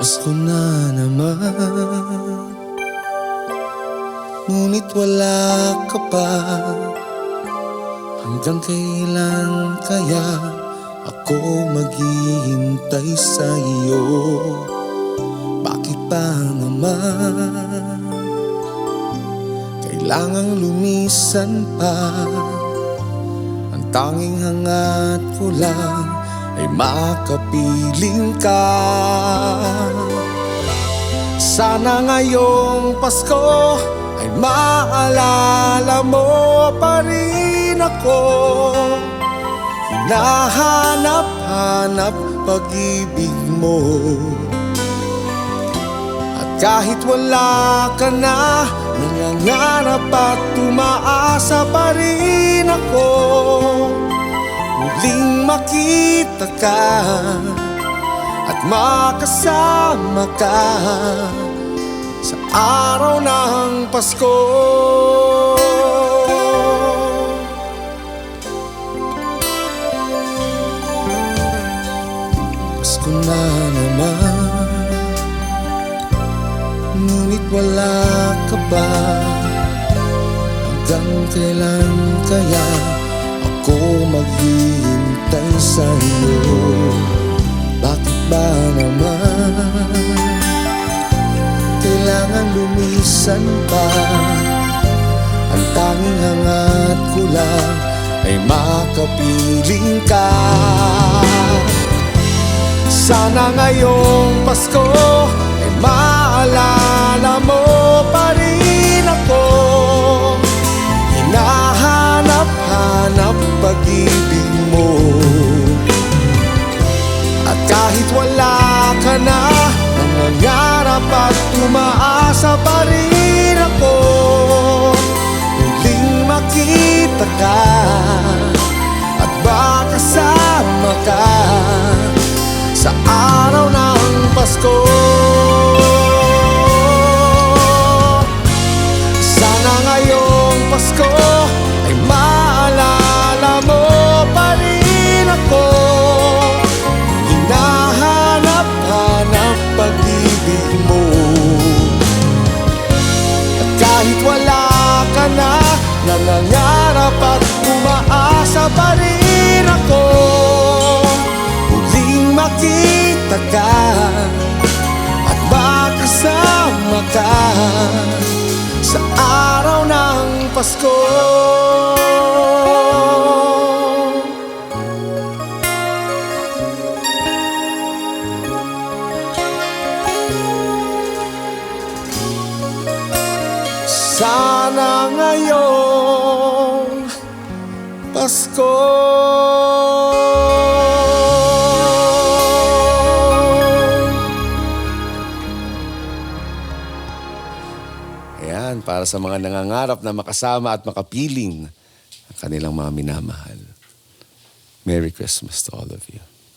Pasko na naman. Ngunit wala ka pa. Hanggang kailan kaya Ako maghihintay sa iyo Bakit ba naman? Kailangang lumisan pa. Ang tanging hangat ko lang Ay makapiling ka. Sana ngayong Pasko Ay maalala mo pa rin ako. Hinahanap-hanap pag-ibig mo. At kahit wala ka na Nangangarap at tumaasa pa rin ako Muling makita ka At makasama ka Sa araw ng Pasko. Pasko na naman Ngunit wala ka ba? Hanggang kailan kaya Ako maghihintay sa iyo Bakit ba naman Kailangan lumisan pa? Ang tanging hangat ko lang Ay makapiling ka. Sana ngayong Pasko ay maalala kahit wala ka na Nangangarap at tumaasa pa rin ako. Muling makita ka At makasama ka sa araw ng Pasko makita ka At makasama ka Sa araw ng Pasko? Sana ngayong Pasko para sa mga nangangarap na makasama at makapiling ang kanilang mga minamahal. Merry Christmas to all of you.